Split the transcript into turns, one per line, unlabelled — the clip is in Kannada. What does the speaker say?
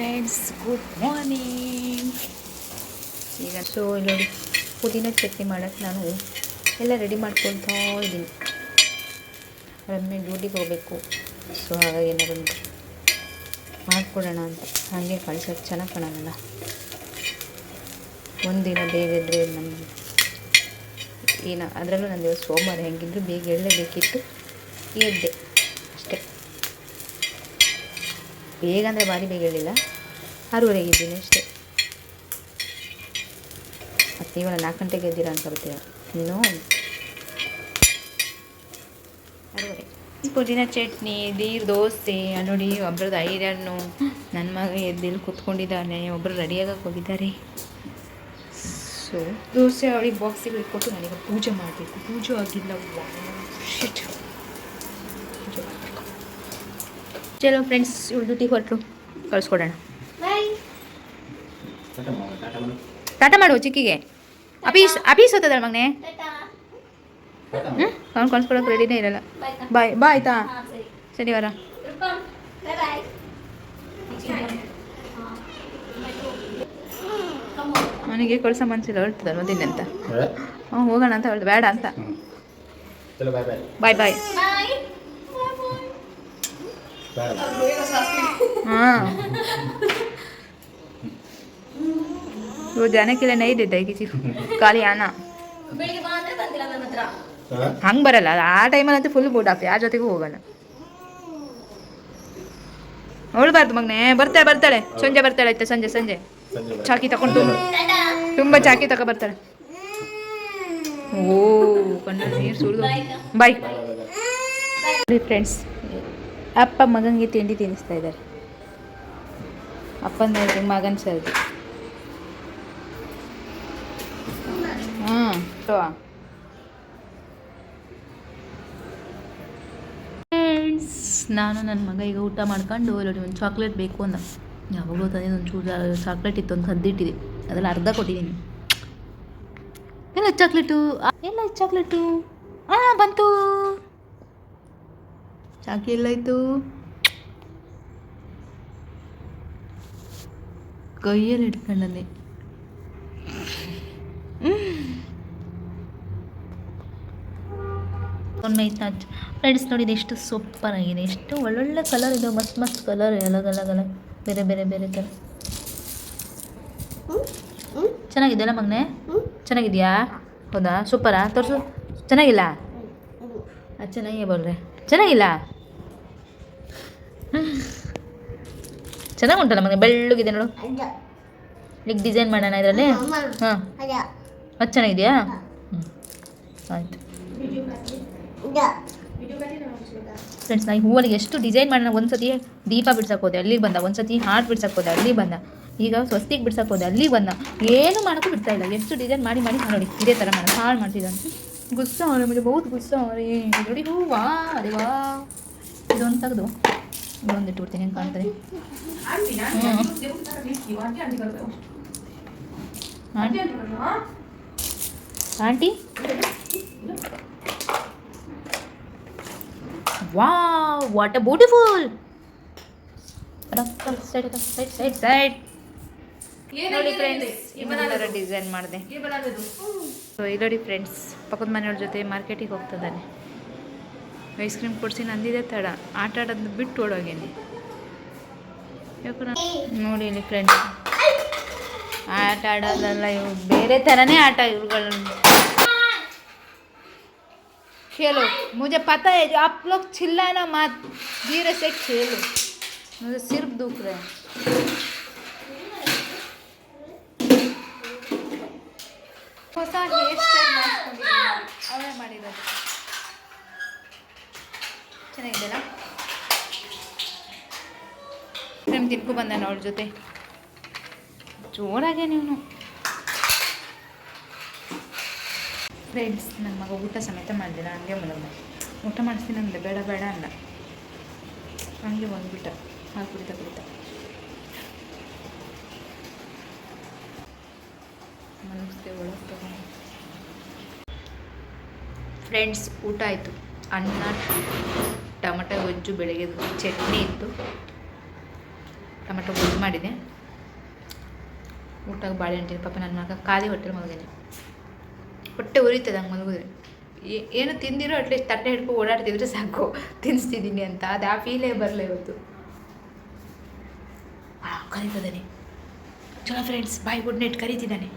ಫ್ರೆಂಡ್ಸ್ ಗುಡ್ ಮಾರ್ನಿಂಗ್ ಈಗ ಸೊ ಇಲ್ಲಿ ಪುದೀನ ಚಟ್ನಿ ಮಾಡೋಕ್ಕೆ ನಾನು ಎಲ್ಲ ರೆಡಿ ಮಾಡ್ಕೊಳ್ತಾ ಇದ್ದೀನಿ. ರಮ್ಯ ಡ್ಯೂಟಿಗೆ ಹೋಗಬೇಕು. ಸೊ ಹಾಗಾಗಿ ಏನಾದ್ರು ಮಾಡ್ಕೊಡೋಣ ಅಂತ. ಹಾಗೆ ಕಳ್ಸೋಕ್ಕೆ ಚೆನ್ನಾಗಿ ಕಾಣೋಣಲ್ಲ ಒಂದಿನ ಬೇಗ ಇದ್ದರೆ ನಮ್ಮ ಏನ, ಅದರಲ್ಲೂ ದಿವಸ ಸೋಮವಾರ ಹೆಂಗಿದ್ರು ಬೇಗ ಎಳ್ಳೇಬೇಕಿತ್ತು ಎದ್ದೆ ಅಷ್ಟೇ ಬೇಗ ಅಂದರೆ ಭಾರಿ ಬೇಗ ಹೇಳಿಲ್ಲ ಆರೂವರೆಗೆ ಇದ್ದೀನಿ ಅಷ್ಟೇ. ಮತ್ತು ಇವಾಗ ನಾಲ್ಕು ಗಂಟೆಗೆ ಎದ್ದೀರಾ ಅಂತ ಬರ್ತೀರ ಇನ್ನೂ ಆರೂವರೆ. ಪುದೀನ ಚಟ್ನಿ ನೀರು ದೋಸೆ ನೋಡಿ ಒಬ್ರದ್ದು ಐರನ್ನು ನನ್ನ ಮಗ ಎದ್ದಿಲ್ಲಿ ಕೂತ್ಕೊಂಡಿದ್ದಾನೆ ಒಬ್ಬರು ರೆಡಿಯಾಗಕ್ಕೆ ಹೋಗಿದ್ದಾರೆ. ಸೊ ದೋಸೆ ಅವಳಿಗೆ ಬಾಕ್ಸಿಗೆ ಕೊಟ್ಟು ನನಗೆ ಪೂಜೆ ಮಾಡಬೇಕು. ಪೂಜೆ ಆಗಿಲ್ಲ. ಶಿಟ್ ಪೂಜೆ ಮಾಡಬೇಕು ಚಲೋ ಫ್ರೆಂಡ್ಸ್ ಇವಳು ಡ್ಯೂಟಿಗೆ ಹೊರಟರು. ಕಳಿಸ್ಕೊಡೋಣ. ಟಾಟ ಮಾಡು ಚಿಕ್ಕಿಗೆ. ಅಪೀಸ್ ಅಪೀಸ್ ಹೋತದಲ್ಲ ಮಗನೇ? ಹ್ಞೂ ಅವ್ನು ಕಳ್ಸ್ಕೊಡೋಕೆ ರೆಡಿನೇ ಇರಲ್ಲ. ಬಾಯ್ ಬಾಯ್ ಆಯ್ತಾ ಶನಿವಾರ ಅವನಿಗೆ ಕಳ್ಸೋ ಮನಸ್ಸಿಲ್ಲ ಹೊರಡ್ತದಲ್ಲ ಒಂದಿನ ಅಂತ. ಹ್ಞೂ ಹೋಗೋಣ ಅಂತ ಹೇಳ್ದು ಬೇಡ ಅಂತ. ಬಾಯ್ ಬಾಯ್ हाँ वो जाने के लिए नहीं देता है किसी को ಖಾಲಿ ಆನ ಹಂಗೆ ಬರಲ್ಲ ಅದು ಆ ಟೈಮಲ್ಲಂತೂ ಫುಲ್ ಬೂಟ್ ಆಫ್ ಯಾರ ಜೊತೆಗೂ ಹೋಗಲ್ಲ ಅವಳ್ಬಾರ್ದು ಮಗನೇ ಬರ್ತಾಳೆ ಬರ್ತಾಳೆ ಸಂಜೆ ಬರ್ತಾಳೆ ಆಯ್ತಾ ಸಂಜೆ ಸಂಜೆ
संजय बाय
ಚಾಕಿ ತಕೊಂಡು ತುಂಬ ತುಂಬ ಚಾಕಿ ತಗೋ ಬರ್ತಾಳೆ ಓ ಕಣ್ಣಲ್ಲಿ ನೀರು ಸುರಿದು ಬಾಯ್ ನೋಡಿ ಫ್ರೆಂಡ್ಸ್ ಅಪ್ಪ ಮಗನಿಗೆ ತಿಂಡಿ ತಿನ್ನಿಸ್ತಾ ಇದ್ದಾರೆ. ಅಪ್ಪನ ಮಗನ ಸರ್ದಿ. ನಾನು ನನ್ನ ಮಗ ಈಗ ಊಟ ಮಾಡ್ಕೊಂಡು ನೋಡಿ ಒಂದು ಚಾಕ್ಲೇಟ್ ಬೇಕು ಅಂದ. ಯಾವಾಗಲೂ ತಂದಿದ್ದು ಒಂದು ಚೂರು ಚಾಕ್ಲೇಟ್ ಇತ್ತು ಒಂದು ಕದ್ದಿಟ್ಟಿದೆ ಅದೆಲ್ಲ ಅರ್ಧ ಕೊಟ್ಟಿದ್ದೀನಿ. ಎಲ್ಲ ಚಾಕ್ಲೇಟು ಎಲ್ಲ ಚಾಕ್ಲೇಟು ಹಾಂ ಬಂತು. ಚಾಕಿ ಎಲ್ಲಾಯ್ತು ಕೈಯಲ್ಲಿ ಇಟ್ಕೊಂಡನೆ ಒಮ್ಮೆ ಫ್ರೆಂಡ್ಸ್ ನೋಡಿ ಇದು ಎಷ್ಟು ಸೂಪರ್ ಆಗಿದೆ. ಎಷ್ಟು ಒಳ್ಳೊಳ್ಳೆ ಕಲರ್ ಇದೆ. ಮಸ್ತ್ ಮಸ್ತ್ ಕಲರ್ ಅಲಗ್ ಅಲಗ್ ಅಲಗ್. ಬೇರೆ ಬೇರೆ ಬೇರೆ ಥರ ಚೆನ್ನಾಗಿದೆಯಲ್ಲ ಮಗನೆ? ಚೆನ್ನಾಗಿದೆಯಾ? ಹೌದಾ? ಸೂಪರಾ ತೋರಿಸು. ಚೆನ್ನಾಗಿಲ್ಲ? ಅದು ಬರ್ರೆ ಚೆನ್ನಾಗಿಲ್ಲ? ಚೆನ್ನಾಗಿ ಉಂಟಲ್ಲ ಮನೆ ಬೆಳ್ಳಗಿದೆ ನೋಡು. ಈಗ ಡಿಸೈನ್ ಮಾಡೋಣ ಇದರಲ್ಲಿ? ಹಾಂ. ಅದು ಚೆನ್ನಾಗಿದೆಯಾ? ಹ್ಞೂ ಆಯಿತು. ಫ್ರೆಂಡ್ಸ್ ಈ ಹೂವಲ್ಲಿ ಎಷ್ಟು ಡಿಸೈನ್ ಮಾಡೋಣ ಒಂದು ಸತಿ ದೀಪ ಬಿಡ್ಸಕ್ಕೆ ಹೋದೆ ಅಲ್ಲಿಗೆ ಬಂದ. ಒಂದು ಸತಿ ಹಾರ್ಟ್ ಬಿಡ್ಸಕ್ಕೆ ಹೋದೆ ಅಲ್ಲಿಗೆ ಬಂದ. ಈಗ ಸ್ವಸ್ತಿಗೆ ಬಿಡ್ಸಕ್ಕೆ ಹೋದೆ ಅಲ್ಲಿಗೆ ಬಂದ. ಏನು ಮಾಡೋಕ್ಕೂ ಬಿಡ್ತಾ ಇಲ್ಲ. ಎಷ್ಟು ಡಿಸೈನ್ ಮಾಡಿ ಮಾಡಿ ನೋಡಿ ಇದೇ ಥರ ಮಾಡೋಣ. ಹಾಳು ಮಾಡ್ತಿದ್ದಂತೆ ಗುಸ್ಸಾ ಅವರೇ ಮುಜೆ ಬಹುತ್ ಗುಸ್ಸಾ ಅವರೇ ನೋಡಿ ಹೂವಾ ಅದೇ ವಾ. ಇದೊಂದು ತೆಗೆದು. ಇದೊಂದು ಇಟ್ಬಿಡ್ತೀನಿ ಹೆಂಗೆ. ಕಾಣ್ತಾರೆ aunty wow what a beautiful side side side side ನೋಡಿ ಫ್ರೆಂಡ್ಸ್ ಇನ್ನೊಂದರ ಡಿಸೈನ್ ಮಾಡಿದೆ. ಸೊ ಇಲ್ಲಿ ನೋಡಿ ಫ್ರೆಂಡ್ಸ್ ಪಕ್ಕದ ಮನೆಯವ್ರ ಜೊತೆ ಮಾರ್ಕೆಟಿಗೆ ಹೋಗ್ತದಾನೆ ಐಸ್ ಕ್ರೀಮ್ ಕೊಡಿಸಿ ನಂದಿದೆ ತಡ ಆಟ ಆಡೋದು ಬಿಟ್ಟು ಓಡೋಗೇನೆ ಯಾಕಂದ್ರೆ ನೋಡಿ ಇಲ್ಲಿ ಫ್ರೆಂಡ್ಸ್ ಆಟ ಆಡೋದಲ್ಲ ಇವು ಬೇರೆ ಥರನೇ ಆಟ ಇವುಗಳು खेलो मुझे पता है जो आप लोग चिल्लाना मत धीरे से खेलो मुझे सिर्फ दुख रहे हैं ಹೊಸ ಹೇರ್ ಸ್ಟೈಲ್ ಮಾಡಿಸ್ಕೊಂಡಿದ್ದೀನಿ ಅವಳೇ ಮಾಡಿರೋದು ಚೆನ್ನಾಗಿದೆಯಲ್ಲ ಪ್ರೇಮ್ ತಿನ್ಕೊ ಬಂದ ಅವಳ ಜೊತೆ. ಜೋರಾಗೆ ನೀವು ಫ್ರೆಂಡ್ಸ್ ನನ್ನ ಮಗ ಊಟ ಸಮೇತ ಮಾಡಿದೆ ಹಂಗೆ ಮಲಗ್ದ. ಊಟ ಮಾಡಿಸ್ತೀನಿ ಅಂದೆ ಬೇಡ ಬೇಡ ಅಂದ. ಹಂಗೆ ಬಂದ್ಬಿಟ್ಟ, ಹಾಲು ಕುಡಿತಾ ಕುಡಿತಾ. ಮಲಗಿಸ್ದೆ, ಒಳಗೆ ತಗೊಂಡು. ಫ್ರೆಂಡ್ಸ್ ಊಟ ಆಯಿತು. ಅನ್ನ, ಟೊಮಟೊ, ಗೊಜ್ಜು, ಬೆಳಗ್ಗೆ ಚಟ್ನಿ ಇತ್ತು. ಟೊಮೆಟೊ ಗೊಜ್ಜು ಮಾಡಿದೆ. ಊಟಕ್ಕೆ ಬಾಳೆಹಣ್ಣು ಪಾಪ ನನ್ನ ಮಗ ಖಾಲಿ ಹೊಟ್ಟೆ ಮಗನೇ ಹೊಟ್ಟೆ ಉರಿತದೆ ಹಂಗೆ ಮಲಗಿದ್ರೆ. ಏನು ತಿಂದಿರೋ ಅಟ್ಲೀಸ್ಟ್ ತಟ್ಟೆ ಹಿಡ್ಕೊ ಓಡಾಡ್ತಿದ್ರೆ ಸಾಕು. ತಿನ್ನಿಸ್ತಿದ್ದೀನಿ ಅಂತ. ಅದು ಆ ಫೀಲೇ ಬರಲ್ಲ ಇವತ್ತು. ಕರೀತದಾನೆ ಚಲೋ ಫ್ರೆಂಡ್ಸ್ ಬಾಯ್ ಗುಡ್ ನೈಟ್ ಕರೀತಿದ್ದಾನೆ.